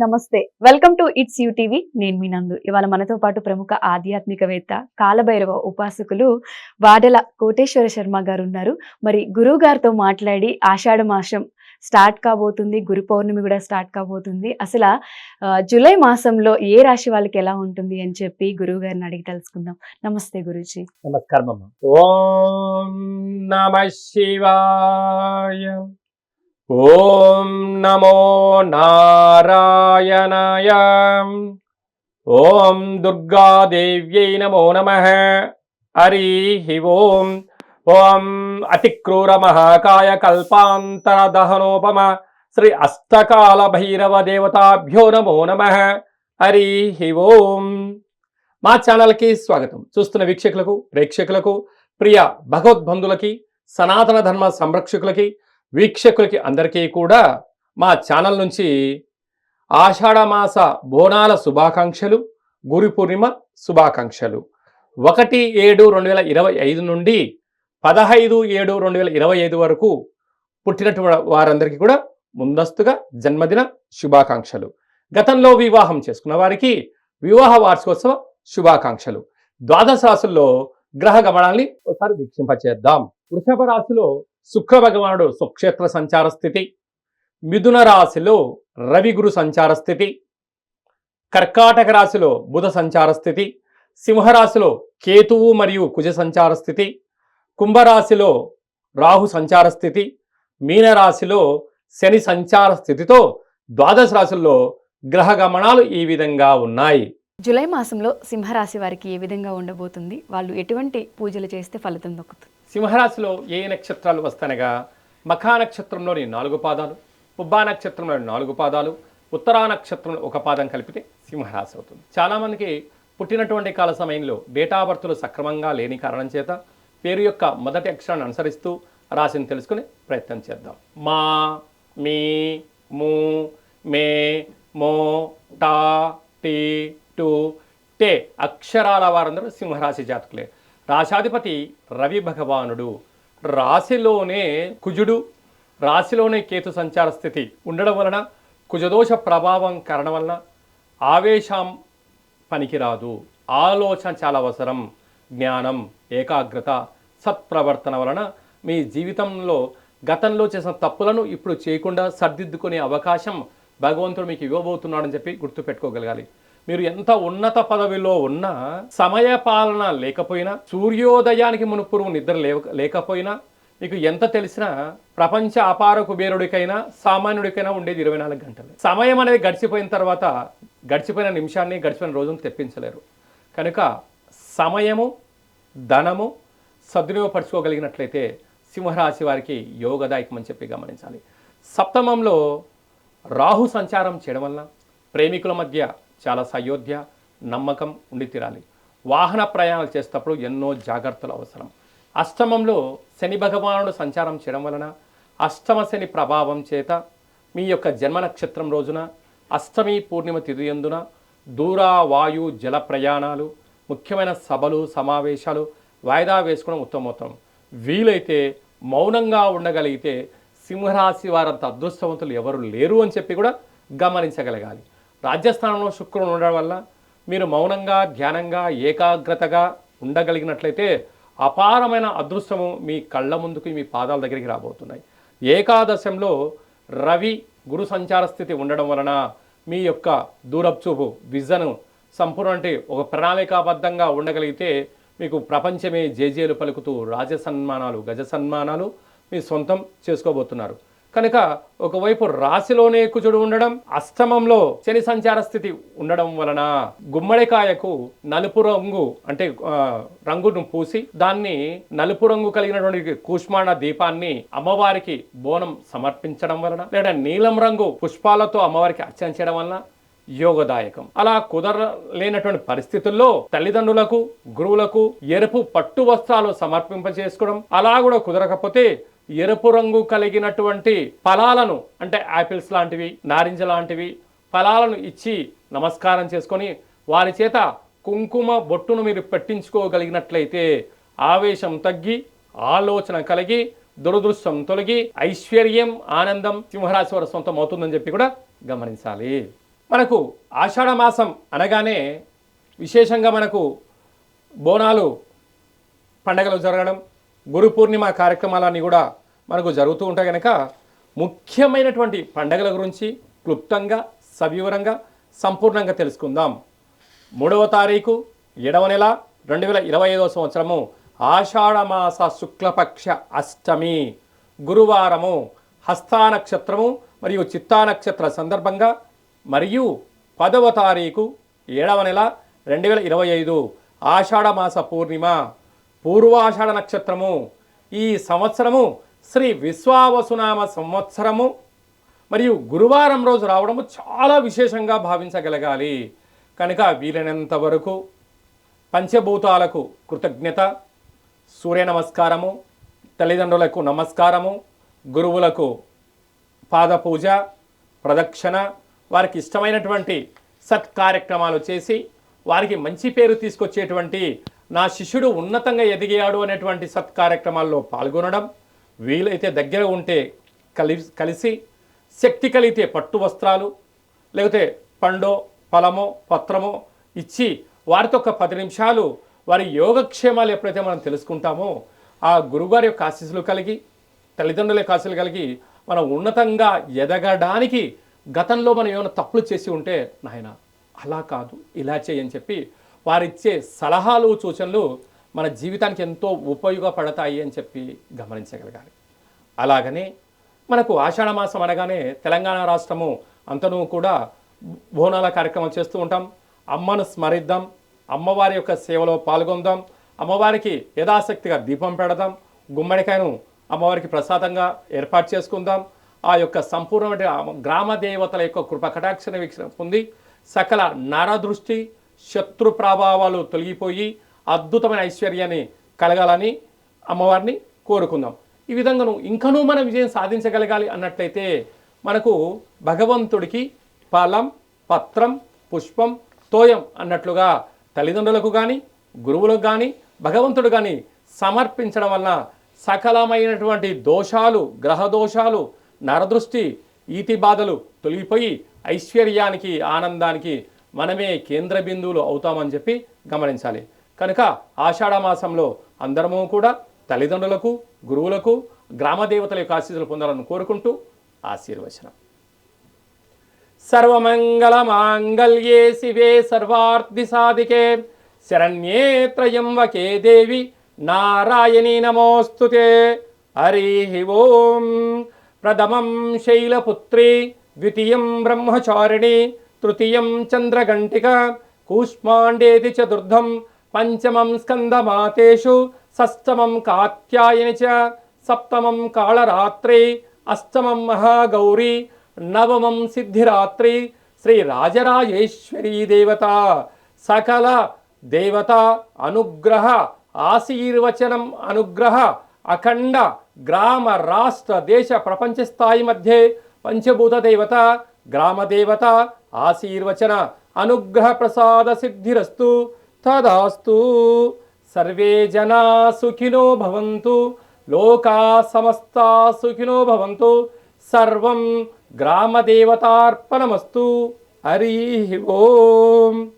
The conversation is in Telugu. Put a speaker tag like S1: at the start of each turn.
S1: నమస్తే. Welcome to it's U TV. నేను మీ నందు. ఇవాళ మనతో పాటు ప్రముఖ ఆధ్యాత్మికవేత్త కాలభైరవ ఉపాసకులు వాడల కోటేశ్వర శర్మ గారు ఉన్నారు మరి గురువు గారితో మాట్లాడి ఆషాఢ మాసం స్టార్ట్ కాబోతుంది గురు పౌర్ణమి కూడా స్టార్ట్ కాబోతుంది. అసలు ఆ, జూలై మాసంలో ఏ రాశి వాళ్ళకి ఎలా ఉంటుంది అని చెప్పి గురువు గారిని అడిగి తెలుసుకుందాం. నమస్తే గురుజీ.
S2: నమస్కారం ఓం నమ శివాయ. ఓం నమో నారాయణాయ. ఓం దుర్గాదేవ్యై నమో నమ. హరి ఓం. ఓం అతిక్రూర మహాకాయ కల్పాంతర దహనోపమ శ్రీ అష్టకాల భైరవ దేవతాభ్యో నమో నమ. హరి ఓం. మా ఛానల్కి స్వాగతం. చూస్తున్న వీక్షకులకు ప్రేక్షకులకు ప్రియ భగవద్బంధులకి సనాతన ధర్మ సంరక్షకులకి వీక్షకులకి అందరికీ కూడా మా ఛానల్ నుంచి ఆషాఢమాస బోనాల శుభాకాంక్షలు గురు పూర్ణిమ శుభాకాంక్షలు. ఒకటి ఏడు రెండు వేల ఇరవై ఐదు నుండి పదహైదు ఏడు రెండు వేల ఇరవై ఐదు వరకు పుట్టినటువంటి వారందరికీ కూడా ముందస్తుగా జన్మదిన శుభాకాంక్షలు. గతంలో వివాహం చేసుకున్న వారికి వివాహ వార్షికోత్సవ శుభాకాంక్షలు. ద్వాదశ రాశుల్లో గ్రహ గమనాల్ని ఒకసారి వీక్షింపచేద్దాం. వృషభ రాశిలో శుక్ర భగవానుడు సుక్షేత్ర సంచార స్థితి మిథున రాశిలో రవి గురు సంచార స్థితి కర్కాటక రాశిలో బుధ సంచార స్థితి సింహరాశిలో కేతువు మరియు కుజ సంచార స్థితి కుంభరాశిలో రాహు సంచార స్థితి మీనరాశిలో శని సంచార స్థితితో ద్వాదశ రాశుల్లో గ్రహ గమనాలు ఈ విధంగా ఉన్నాయి.
S1: జూలై మాసంలో సింహరాశి వారికి ఏ విధంగా ఉండబోతుంది? వాళ్ళు ఎటువంటి పూజలు చేస్తే ఫలితం దక్కుతుంది?
S2: సింహరాశిలో ఏ నక్షత్రాలు వస్తానగా మఖా నక్షత్రంలోని నాలుగు పాదాలు ఉబ్బా నక్షత్రంలోని నాలుగు పాదాలు ఉత్తరా నక్షత్రంలో ఒక పాదం కలిపితే సింహరాశి అవుతుంది. చాలామందికి పుట్టినటువంటి కాల సమయంలో డేటా బర్తులు సక్రమంగా లేని కారణం చేత పేరు యొక్క మొదటి అక్షరాన్ని అనుసరిస్తూ రాశిని తెలుసుకునే ప్రయత్నం చేద్దాం. మా మీ మూ మే మో టా టీ టు టే అక్షరాల వారందరూ సింహరాశి జాతకులే. రాశాధిపతి రవి భగవానుడు. రాశిలోనే కుజుడు. రాశిలోనే కేతు సంచార స్థితి ఉండడం వలన కుజదోష ప్రభావం కారణం వలన ఆవేశం పనికిరాదు. ఆలోచన చాలా అవసరం. జ్ఞానం ఏకాగ్రత సత్ప్రవర్తన వలన మీ జీవితంలో గతంలో చేసిన తప్పులను ఇప్పుడు చేయకుండా సర్దిద్దుకునే అవకాశం భగవంతుడు మీకు ఇవ్వబోతున్నాడని చెప్పి గుర్తుపెట్టుకోగలగాలి. మీరు ఎంత ఉన్నత పదవిలో ఉన్నా సమయ పాలన లేకపోయినా సూర్యోదయానికి మునుపురు నిద్ర లేవ లేకపోయినా మీకు ఎంత తెలిసినా ప్రపంచ అపార కుబేరుడికైనా సామాన్యుడికైనా ఉండేది ఇరవై నాలుగు గంటలు. సమయం అనేది గడిచిపోయిన తర్వాత గడిచిపోయిన నిమిషాన్ని గడిచిపోయిన రోజును తెప్పించలేరు. కనుక సమయము ధనము సద్వినియోగపరచుకోగలిగినట్లయితే సింహరాశి వారికి యోగదాయకం అని చెప్పి గమనించాలి. సప్తమంలో రాహు సంచారం చేయడం వలన ప్రేమికుల మధ్య చాలా సయోధ్య నమ్మకం ఉండి తీరాలి. వాహన ప్రయాణాలు చేసేటప్పుడు ఎన్నో జాగ్రత్తలు అవసరం. అష్టమంలో శని భగవానుడు సంచారం చేయడం వలన అష్టమ శని ప్రభావం చేత మీ యొక్క జన్మ నక్షత్రం రోజున అష్టమి పూర్ణిమ తిథి ఎందున దూర వాయు జల ప్రయాణాలు ముఖ్యమైన సభలు సమావేశాలు వాయిదా వేసుకోవడం ఉత్తమోత్తరం వీలైతే మౌనంగా ఉండగలిగితే సింహరాశి వారంత అదృష్టవంతులు ఎవరు లేరు అని చెప్పి కూడా గమనించగలగాలి. రాజ్యస్థానంలో శుక్రుడు ఉండడం వల్ల మీరు మౌనంగా ధ్యానంగా ఏకాగ్రతగా ఉండగలిగినట్లయితే అపారమైన అదృష్టము మీ కళ్ళ ముందుకు మీ పాదాల దగ్గరికి రాబోతున్నాయి. ఏకాదశంలో రవి గురు సంచార స్థితి ఉండడం వలన మీ యొక్క దూరప్చూపు విజను సంపూర్ణ అంటే ఒక ప్రణాళికాబద్ధంగా ఉండగలిగితే మీకు ప్రపంచమే జేజేలు పలుకుతూ రాజసన్మానాలు గజ సన్మానాలు మీ సొంతం చేసుకోబోతున్నారు. కనుక ఒకవైపు రాశిలోనే కుజుడు ఉండడం అష్టమంలో శని సంచార స్థితి ఉండడం వలన గుమ్మడికాయకు నలుపు రంగు అంటే రంగును పూసి దాన్ని నలుపు రంగు కలిగినటువంటి కూష్మాణ దీపాన్ని అమ్మవారికి బోనం సమర్పించడం వలన లేదా నీలం రంగు పుష్పాలతో అమ్మవారికి అర్చన చేయడం వలన యోగదాయకం. అలా కుదరలేనటువంటి పరిస్థితుల్లో తల్లిదండ్రులకు గురువులకు ఎరుపు పట్టు వస్త్రాలు సమర్పింప చేసుకోవడం అలా కూడా కుదరకపోతే ఎరుపు రంగు కలిగినటువంటి ఫలాలను అంటే యాపిల్స్ లాంటివి నారింజ లాంటివి ఫలాలను ఇచ్చి నమస్కారం చేసుకొని వారి చేత కుంకుమ బొట్టును మీరు పెట్టించుకోగలిగినట్లయితే ఆవేశం తగ్గి ఆలోచన కలిగి దురదృష్టం తొలగి ఐశ్వర్యం ఆనందం సింహరాశి వారు సొంతం అవుతుందని చెప్పి కూడా గమనించాలి. మనకు ఆషాఢ మాసం అనగానే విశేషంగా మనకు బోనాలు పండగలు జరగడం గురు పూర్ణిమ కార్యక్రమాలన్నీ కూడా మనకు జరుగుతూ ఉంటాయి కనుక ముఖ్యమైనటువంటి పండగల గురించి క్లుప్తంగా సవివరంగా సంపూర్ణంగా తెలుసుకుందాం. మూడవ తారీఖు ఏడవ నెల రెండు వేల ఇరవై ఐదవ సంవత్సరము ఆషాఢమాస శుక్లపక్ష అష్టమి. గురువారము హస్తా నక్షత్రము మరియు చిత్తా నక్షత్ర సందర్భంగా మరియు పదవ తారీఖు ఏడవ నెల రెండు వేల ఇరవై ఐదు ఆషాఢమాస పూర్ణిమ. పూర్వాషాఢ నక్షత్రము ఈ సంవత్సరము శ్రీ విశ్వావసునామ సంవత్సరము మరియు గురువారం రోజు రావడము చాలా విశేషంగా భావించగలగాలి. కనుక వీలైనంత వరకు పంచభూతాలకు కృతజ్ఞత సూర్య నమస్కారము తల్లిదండ్రులకు నమస్కారము గురువులకు పాదపూజ ప్రదక్షణ ప్రదక్షిణ వారికి ఇష్టమైనటువంటి సత్కార్యక్రమాలు చేసి వారికి మంచి పేరు తీసుకొచ్చేటువంటి నా శిష్యుడు ఉన్నతంగా ఎదిగాడు అనేటువంటి సత్కార్యక్రమాల్లో పాల్గొనడం వీలైతే దగ్గర ఉంటే కలి కలిసి శక్తి కలిగితే పట్టు వస్త్రాలు లేకపోతే పండో ఫలమో పత్రమో ఇచ్చి వారితో ఒక పది నిమిషాలు వారి యోగక్షేమాలు ఎప్పుడైతే మనం తెలుసుకుంటామో ఆ గురుగారి యొక్క ఆశీస్సులు కలిగి తల్లిదండ్రుల యొక్క ఆశీస్సులు కలిగి మనం ఉన్నతంగా ఎదగడానికి గతంలో మనం ఏమైనా తప్పులు చేసి ఉంటే నాయన అలా కాదు ఇలా చేయని చెప్పి వారిచ్చే సలహాలు సూచనలు మన జీవితానికి ఎంతో ఉపయోగపడతాయి అని చెప్పి గమనించగలగాలి. అలాగనే మనకు ఆషాఢ మాసం అనగానే తెలంగాణ రాష్ట్రము అంతనూ కూడా బోనాల కార్యక్రమం చేస్తూ ఉంటాం. అమ్మను స్మరిద్దాం. అమ్మవారి యొక్క సేవలో పాల్గొందాం. అమ్మవారికి యథాశక్తిగా దీపం పెడదాం. గుమ్మడికాయను అమ్మవారికి ప్రసాదంగా ఏర్పాటు చేసుకుందాం. ఆ యొక్క సంపూర్ణమైన గ్రామ దేవతల యొక్క కృప కటాక్షణ వీక్షణ పొంది సకల నరదృష్టి శత్రు ప్రభావాలు తొలగిపోయి అద్భుతమైన ఐశ్వర్యాన్ని కలగాలని అమ్మవారిని కోరుకుందాం. ఈ విధంగాను ఇంకనూ మనం విజయం సాధించగలగాలి అన్నట్లయితే మనకు భగవంతుడికి ఫలం పత్రం పుష్పం తోయం అన్నట్లుగా తల్లిదండ్రులకు కానీ గురువులకు కానీ భగవంతుడు కానీ సమర్పించడం వలన సకలమైనటువంటి దోషాలు గ్రహ దోషాలు నరదృష్టి ఈతి బాధలు తొలగిపోయి ఐశ్వర్యానికి ఆనందానికి మనమే కేంద్ర బిందువులు అవుతామని చెప్పి గమనించాలి. కనుక ఆషాఢమాసంలో అందరము కూడా తల్లిదండ్రులకు గురువులకు గ్రామదేవతల యొక్క ఆశీస్సులు పొందాలని కోరుకుంటూ ఆశీర్వచనం. సర్వమంగళమాంగళ్యే శివే సర్వార్థి సాధికే. శరణ్యే త్రయంబకే దేవి. నారాయణీ నమోస్తుతే. హరి ఓం. ప్రథమం శైలపుత్రి ద్వితీయం బ్రహ్మచారిణి తృతీయం చంద్రఘంటిక కూష్మాండేతి చతుర్థం పంచమం స్కందమాతేషు షష్టమం కాత్యాయని చ సప్తమం కాళరాత్రి అష్టమం మహాగౌరీ నవమం సిద్ధిరాత్రి శ్రీ రాజరాజేశ్వరీ దేవత సకల దేవత అనుగ్రహ ఆశీర్వచనం అనుగ్రహ అఖండ గ్రామ రాష్ట్ర దేశ ప్రపంచ స్థాయి మధ్య పంచభూత దేవత గ్రామ దేవత ఆశీర్వచన అనుగ్రహ ప్రసాద సిద్ధిరస్తు తదాస్తు. సర్వే జనా సుఖినో భవంతు. లోకా సమస్తా సుఖినో భవంతు. సర్వం గ్రామదేవతార్పణమస్తు. హరి ఓం.